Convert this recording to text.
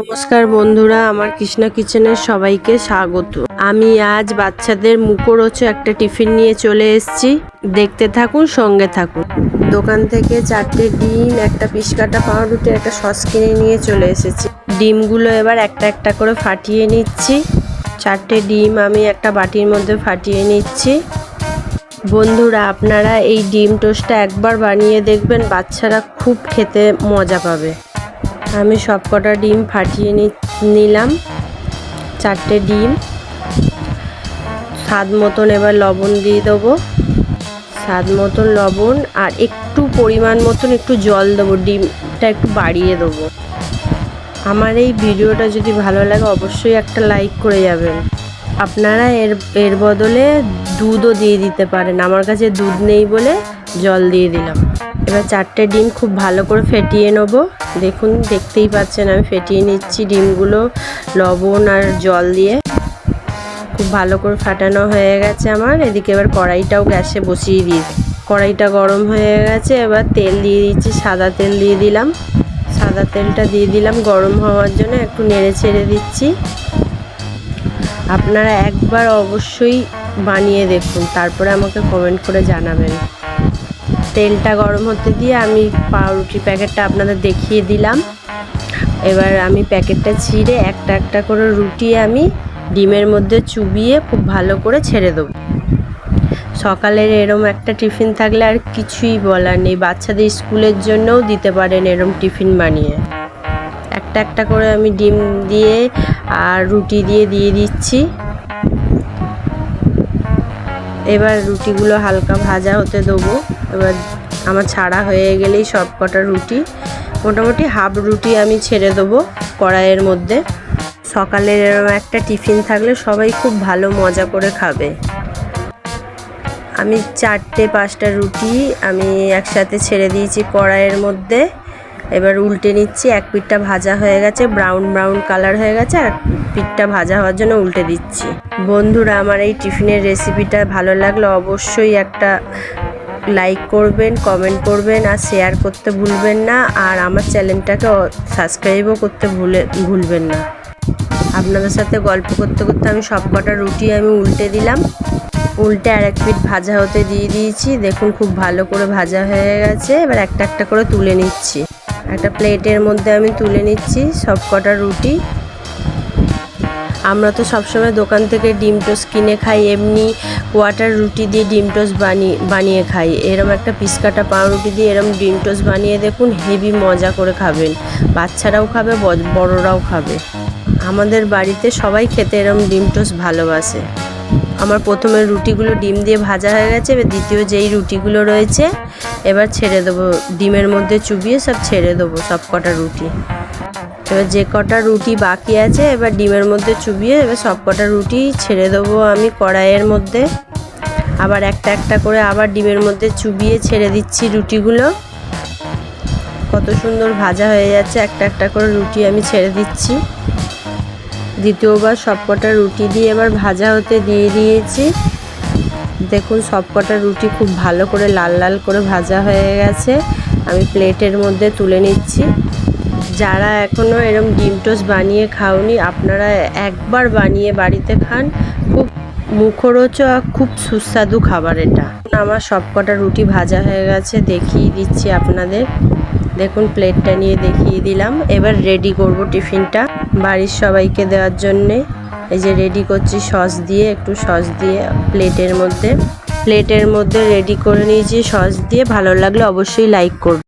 নমস্কার বন্ধুরা, আমার কৃষ্ণা কিচেনের সবাইকে স্বাগত। আমি আজ বাচ্চাদের মুখরোচ একটা টিফিন নিয়ে চলে এসেছি। দেখতে থাকুন, সঙ্গে থাকুন। দোকান থেকে চারটে ডিম, একটা পিস কাটা পাউরুটি, একটা সস কিনে নিয়ে চলে এসেছি। ডিমগুলো এবার একটা একটা করে ফাটিয়ে নিচ্ছি। চারটে ডিম আমি একটা বাটির মধ্যে ফাটিয়ে নিচ্ছি। বন্ধুরা, আপনারা এই ডিম টোস্টটা একবার বানিয়ে দেখবেন, বাচ্চারা খুব খেতে মজা পাবে। আমি সব কটা ডিম ফাটিয়ে নিলাম, চারটে ডিম। স্বাদ মতন এবার লবণ দিয়ে দেবো। স্বাদ মতন লবণ আর একটু পরিমাণ মতন একটু জল দেবো, ডিমটা একটু বাড়িয়ে দেবো। আমার এই ভিডিওটা যদি ভালো লাগে অবশ্যই একটা লাইক করে যাবেন। আপনারা এর এর বদলে দুধও দিয়ে দিতে পারেন। আমার কাছে দুধ নেই বলে জল দিয়ে দিলাম। এবার চারটে ডিম খুব ভালো করে ফেটিয়ে নেব। দেখুন, দেখতেই পাচ্ছেন, আমি ফেটিয়ে নিচ্ছি ডিমগুলো লবণ আর জল দিয়ে। খুব ভালো করে ফাটানো হয়ে গেছে আমার। এদিকে এবার কড়াইটাও গ্যাসে বসিয়ে দিই। কড়াইটা গরম হয়ে গেছে, এবার তেল দিয়ে দিচ্ছি, সাদা তেল দিয়ে দিলাম। সাদা তেলটা দিয়ে দিলাম গরম হওয়ার জন্য, একটু নেড়ে ছেড়ে দিচ্ছি। আপনারা একবার অবশ্যই বানিয়ে দেখুন, তারপরে আমাকে কমেন্ট করে জানাবেন। তেলটা গরম হতে দিয়ে আমি পাউরুটি প্যাকেটটা আপনাদের দেখিয়ে দিলাম। এবার আমি প্যাকেটটা ছিঁড়ে একটা একটা করে রুটি আমি ডিমের মধ্যে চুবিয়ে খুব ভালো করে ছেড়ে দেবো। সকালের এরম একটা টিফিন থাকলে আর কিছুই বলার নেই। বাচ্চাদের স্কুলের জন্যও দিতে পারেন এরম টিফিন বানিয়ে। একটা একটা করে আমি ডিম দিয়ে আর রুটি দিয়ে দিয়ে দিচ্ছি। এবার রুটিগুলো হালকা ভাজা হতে দেবো। এবার আমার ছাড়া হয়ে গেলেই সব কটা রুটি। মোটামুটি হাফ রুটি আমি ছেড়ে দেবো কড়াইয়ের মধ্যে। সকালের এরকম একটা টিফিন থাকলে সবাই খুব ভালো মজা করে খাবে। আমি চারটে পাঁচটা রুটি আমি একসাথে ছেড়ে দিয়েছি কড়াইয়ের মধ্যে। এবার উল্টে নিচ্ছি, এক পিঠটা ভাজা হয়ে গেছে, ব্রাউন ব্রাউন কালার হয়ে গেছে, আর পিঠটা ভাজা হওয়ার জন্য উল্টে দিচ্ছি। বন্ধুরা, আমার এই টিফিনের রেসিপিটা ভালো লাগলে অবশ্যই একটা লাইক করবেন কমেন্ট করবেন আর শেয়ার করতে ভুলবেন না। আর আমার চ্যানেলটাকে সাবস্ক্রাইবও করতে ভুলে, ভুলবেন না। আপনাদের সাথে গল্প করতে করতে আমি সব কটা রুটি আমি উল্টে দিলাম। উল্টে আর এক পিঠ ভাজা হতে দিয়ে দিয়েছি। দেখুন খুব ভালো করে ভাজা হয়ে গেছে। এবার একটা একটা করে তুলে নিচ্ছি। একটা প্লেটের মধ্যে আমি তুলে নিচ্ছি সব কটা রুটি। আমরা তো সবসময় দোকান থেকে ডিম টোস্ট কিনে খাই, এমনি কোয়াটার রুটি দিয়ে ডিম টোস্ট বানিয়ে বানিয়ে খাই। এরম একটা পিস কাটা পাউরুটি দিয়ে এরম ডিম টোস্ট বানিয়ে দেখুন, হেভি মজা করে খাবেন। বাচ্চারাও খাবে বড়- বড়রাও খাবে। আমাদের বাড়িতে সবাই খেতে এরম ডিম টোস্ট ভালোবাসে। আমার প্রথমে রুটিগুলো ডিম দিয়ে ভাজা হয়ে গেছে, এবার দ্বিতীয় যেই রুটিগুলো রয়েছে, এবার ছেড়ে দেবো। ডিমের মধ্যে চুবিয়ে সব ছেড়ে দেবো সব কটা রুটি। এবার যে কটা রুটি বাকি আছে, এবার ডিমের মধ্যে চুবিয়ে এবার সব কটা রুটি ছেড়ে দেবো আমি কড়াইয়ের মধ্যে। আবার একটা একটা করে আবার ডিমের মধ্যে চুবিয়ে ছেড়ে দিচ্ছি রুটিগুলো। কত সুন্দর ভাজা হয়ে যাচ্ছে, একটা একটা করে রুটি আমি ছেড়ে দিচ্ছি। দ্বিতীয়বার সব কটা রুটি দিয়ে এবার ভাজা হতে দিয়ে দিয়েছি। দেখুন সব কটা রুটি খুব ভালো করে লাল লাল করে ভাজা হয়ে গেছে। আমি প্লেটের মধ্যে তুলে নিচ্ছি। যারা এখনও এরম ডিম টোস্ট বানিয়ে খাওনি, আপনারা একবার বানিয়ে বাড়িতে খান। খুব মুখরোচক, খুব সুস্বাদু খাবার এটা। আমার সব কটা রুটি ভাজা হয়ে গেছে, দেখিয়ে দিচ্ছি আপনাদের। দেখুন, প্লেটটা নিয়ে দেখিয়ে দিলাম। এবার রেডি করব টিফিনটা বাড়ির সবাইকে দেওয়ার জন্যে। এই যে রেডি করছি সস দিয়ে, একটু সস দিয়ে প্লেটের মধ্যে। প্লেটের মধ্যে রেডি করে নিয়েছি সস দিয়ে। ভালো লাগলে অবশ্যই লাইক করবে